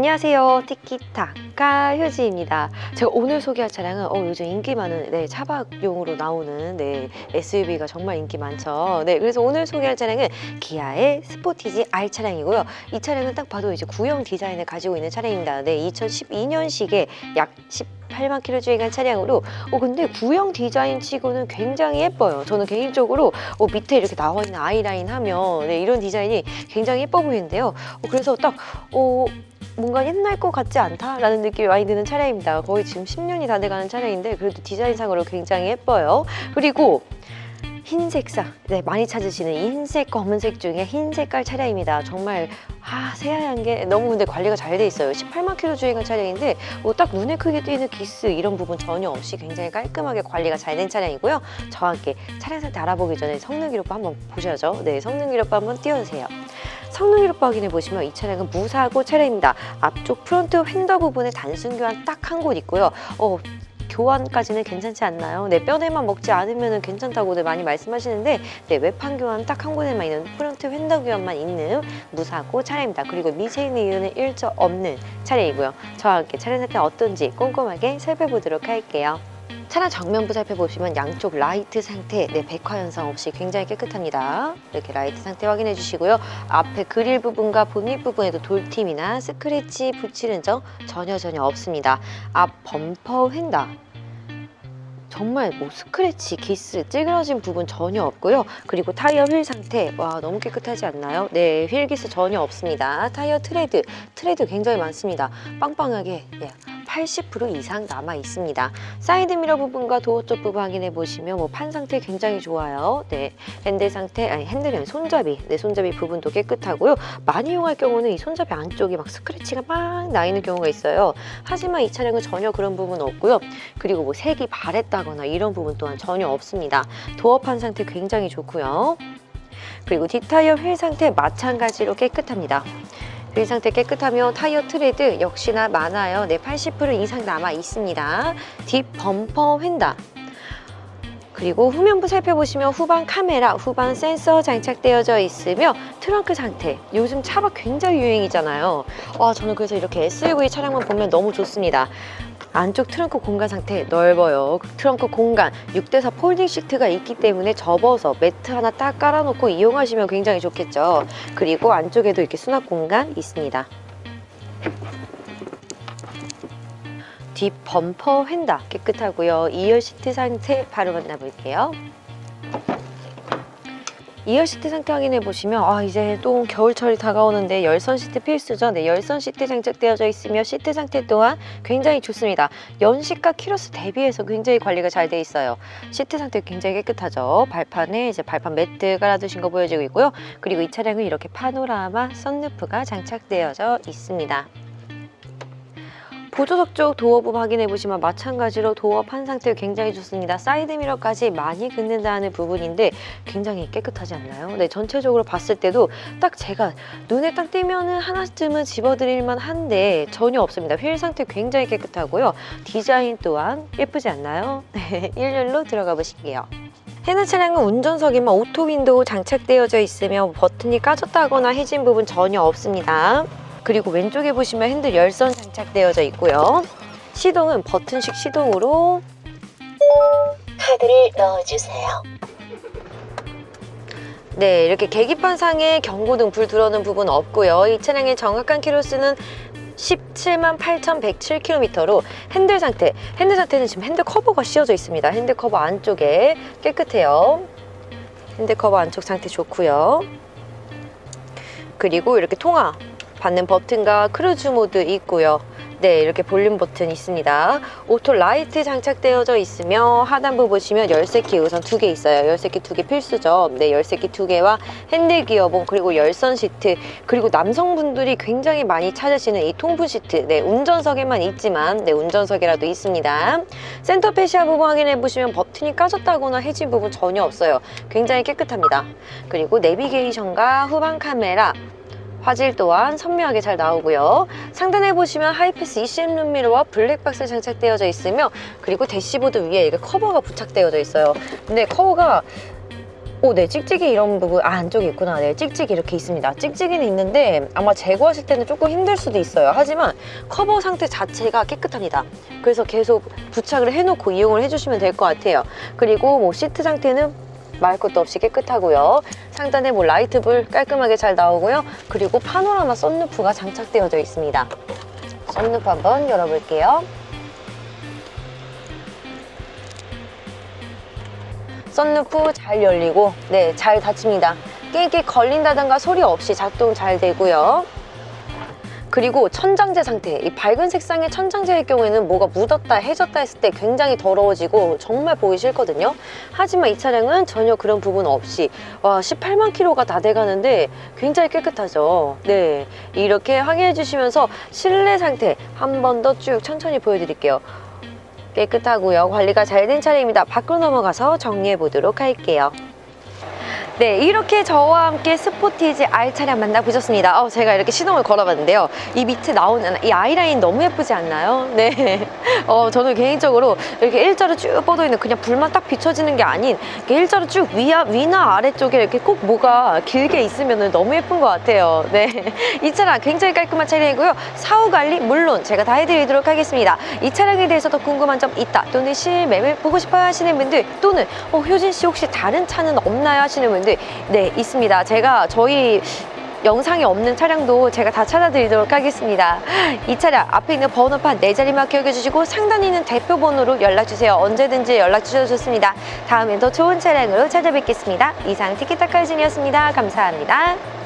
안녕하세요. 티키타카 효지입니다. 제가 오늘 소개할 차량은 어, 요즘 인기 많은 네, 차박용으로 나오는 네, SUV가 정말 인기 많죠. 네, 그래서 오늘 소개할 차량은 기아의 스포티지 R 차량이고요. 이 차량은 딱 봐도 이제 구형 디자인을 가지고 있는 차량입니다. 네, 2012년식에 약 18만 킬로 주행한 차량으로 어 근데 구형 디자인 치고는 굉장히 예뻐요. 저는 개인적으로 어, 밑에 이렇게 나와 있는 아이라인 하면 네, 이런 디자인이 굉장히 예뻐 보이는데요. 어, 그래서 딱 어, 뭔가 옛날 것 같지 않다라는 느낌이 많이 드는 차량입니다. 거의 지금 10년이 다 돼가는 차량인데 그래도 디자인상으로 굉장히 예뻐요. 그리고 흰색상, 네 많이 찾으시는 이 흰색, 검은색 중에 흰 색깔 차량입니다. 정말 아 새하얀 게 너무 근데 관리가 잘 돼 있어요. 18만 킬로 주행한 차량인데 뭐 딱 눈에 크게 띄는 기스 이런 부분 전혀 없이 굉장히 깔끔하게 관리가 잘 된 차량이고요. 저와 함께 차량 상태 알아보기 전에 성능 기록부 한번 보셔야죠. 네, 성능 기록부 한번 띄워주세요. 성능 기록부 확인해 보시면 이 차량은 무사고 차량입니다. 앞쪽 프론트 휀더 부분에 단순 교환 딱 한 곳 있고요. 어, 교환까지는 괜찮지 않나요? 네, 뼈대만 먹지 않으면 괜찮다고들 많이 말씀하시는데 네, 외판 교환 딱 한 곳에만 있는 프론트 휀더 교환만 있는 무사고 차량입니다. 그리고 미세인 이유는 일절 없는 차량이고요. 저와 함께 차량 상태 어떤지 꼼꼼하게 살펴보도록 할게요. 차량 정면부 살펴보시면 양쪽 라이트 상태, 네, 백화 현상 없이 굉장히 깨끗합니다. 이렇게 라이트 상태 확인해 주시고요. 앞에 그릴 부분과 본닛 부분에도 돌팀이나 스크래치 붙이는 점 전혀 전혀 없습니다. 앞 범퍼 휀다. 정말 뭐 스크래치, 기스, 찌그러진 부분 전혀 없고요. 그리고 타이어 휠 상태, 와 너무 깨끗하지 않나요? 네, 휠 기스 전혀 없습니다. 타이어 트레드, 트레드 굉장히 많습니다. 빵빵하게 예, 80% 이상 남아 있습니다. 사이드 미러 부분과 도어 쪽 부분 확인해 보시면 뭐 판 상태 굉장히 좋아요. 네, 핸들 상태, 아니 핸들은 손잡이, 네 손잡이 부분도 깨끗하고요. 많이 이용할 경우는 이 손잡이 안쪽에 막 스크래치가 막 나 있는 경우가 있어요. 하지만 이 차량은 전혀 그런 부분은 없고요. 그리고 뭐 색이 바랬다거나 이런 부분 또한 전혀 없습니다. 도어판 상태 굉장히 좋고요. 그리고 뒷타이어 휠 상태 마찬가지로 깨끗합니다. 휠 상태 깨끗하며 타이어 트레드 역시나 많아요. 네, 80% 이상 남아 있습니다. 뒷 범퍼 휀다. 그리고 후면부 살펴보시면 후방 카메라, 후방 센서 장착되어져 있으며 트렁크 상태. 요즘 차박 굉장히 유행이잖아요. 와, 저는 그래서 이렇게 SUV 차량만 보면 너무 좋습니다. 안쪽 트렁크 공간 상태 넓어요. 트렁크 공간 6대4 폴딩 시트가 있기 때문에 접어서 매트 하나 딱 깔아놓고 이용하시면 굉장히 좋겠죠. 그리고 안쪽에도 이렇게 수납 공간 있습니다. 뒷 범퍼 휀다 깨끗하고요. 2열 시트 상태 바로 만나볼게요. 2열 시트 상태 확인해 보시면 아 이제 또 겨울철이 다가오는데 열선 시트 필수죠. 네, 열선 시트 장착되어져 있으며 시트 상태 또한 굉장히 좋습니다. 연식과 키로수 대비해서 굉장히 관리가 잘 돼 있어요. 시트 상태 굉장히 깨끗하죠. 발판에 이제 발판 매트 깔아두신 거 보여지고 있고요. 그리고 이 차량은 이렇게 파노라마 선루프가 장착되어져 있습니다. 보조석 쪽 도어 부분 확인해 보시면 마찬가지로 도어 판 상태 굉장히 좋습니다. 사이드 미러까지 많이 긋는다는 부분인데 굉장히 깨끗하지 않나요? 네, 전체적으로 봤을 때도 딱 제가 눈에 딱 띄면은 하나쯤은 집어드릴만 한데 전혀 없습니다. 휠 상태 굉장히 깨끗하고요. 디자인 또한 예쁘지 않나요? 네, 일렬로 들어가 보실게요. 해당 차량은 운전석에만 오토 윈도우 장착되어져 있으며 버튼이 까졌다거나 해진 부분 전혀 없습니다. 그리고 왼쪽에 보시면 핸들 열선 장착되어져 있고요. 시동은 버튼식 시동으로 카드를 넣어주세요. 네 이렇게 계기판 상에 경고등 불 들어오는 부분 없고요. 이 차량의 정확한 키로수는 17만 8,107km로 핸들 상태, 핸들 상태는 지금 핸들 커버가 씌워져 있습니다. 핸들 커버 안쪽에 깨끗해요. 핸들 커버 안쪽 상태 좋고요. 그리고 이렇게 통화 받는 버튼과 크루즈 모드 있고요. 네, 이렇게 볼륨 버튼 있습니다. 오토 라이트 장착되어져 있으며 하단부 보시면 열쇠키 우선 두 개 있어요. 열쇠키 두 개 필수죠. 네, 열쇠키 두 개와 핸들 기어봉 그리고 열선 시트 그리고 남성분들이 굉장히 많이 찾으시는 이 통풍 시트. 네, 운전석에만 있지만 네, 운전석이라도 있습니다. 센터 페시아 부분 확인해 보시면 버튼이 까졌다거나 해진 부분 전혀 없어요. 굉장히 깨끗합니다. 그리고 내비게이션과 후방 카메라 화질 또한 선명하게 잘 나오고요. 상단에 보시면 하이패스 ECM 룸미러와 블랙박스 장착되어져 있으며 그리고 대시보드 위에 이게 커버가 부착되어져 있어요. 근데 커버가 오, 네, 찍찍이 이런 부분, 아, 안쪽에 있구나. 네, 찍찍이 이렇게 있습니다. 찍찍이는 있는데 아마 제거하실 때는 조금 힘들 수도 있어요. 하지만 커버 상태 자체가 깨끗합니다. 그래서 계속 부착을 해놓고 이용을 해주시면 될 것 같아요. 그리고 뭐 시트 상태는 말 것도 없이 깨끗하고요. 상단에 뭐 라이트불 깔끔하게 잘 나오고요. 그리고 파노라마 썬루프가 장착되어져 있습니다. 썬루프 한번 열어볼게요. 썬루프 잘 열리고 네 잘 닫힙니다 끼끼 걸린다던가 소리 없이 작동 잘 되고요 그리고 천장재 상태 이 밝은 색상의 천장재일 경우에는 뭐가 묻었다 해졌다 했을 때 굉장히 더러워지고 정말 보기 싫거든요 하지만 이 차량은 전혀 그런 부분 없이 와 18만 킬로가 다 돼가는데 굉장히 깨끗하죠 네 이렇게 확인해 주시면서 실내 상태 한 번 더 쭉 천천히 보여드릴게요 깨끗하고요. 관리가 잘 된 차량입니다. 밖으로 넘어가서 정리해 보도록 할게요. 네, 이렇게 저와 함께 스포티지 R 차량 만나보셨습니다. 어, 제가 이렇게 시동을 걸어봤는데요. 이 밑에 나오는 이 아이라인 너무 예쁘지 않나요? 네. 어, 저는 개인적으로 이렇게 일자로 쭉 뻗어 있는 그냥 불만 딱 비춰지는 게 아닌 일자로 쭉 위야, 위나 아래쪽에 이렇게 꼭 뭐가 길게 있으면 너무 예쁜 것 같아요. 네. 이 차량 굉장히 깔끔한 차량이고요. 사후 관리 물론 제가 다 해드리도록 하겠습니다. 이 차량에 대해서 더 궁금한 점 있다 또는 실매매 보고 싶어요 하시는 분들 또는 어, 효진 씨 혹시 다른 차는 없나요 하시는 분들 네 있습니다. 제가 저희 영상에 없는 차량도 제가 다 찾아드리도록 하겠습니다. 이 차량 앞에 있는 번호판 네 자리만 기억해 주시고 상단에 있는 대표 번호로 연락 주세요. 언제든지 연락 주셔도 좋습니다. 다음에 더 좋은 차량으로 찾아뵙겠습니다. 이상 티키타카 유진이었습니다. 감사합니다.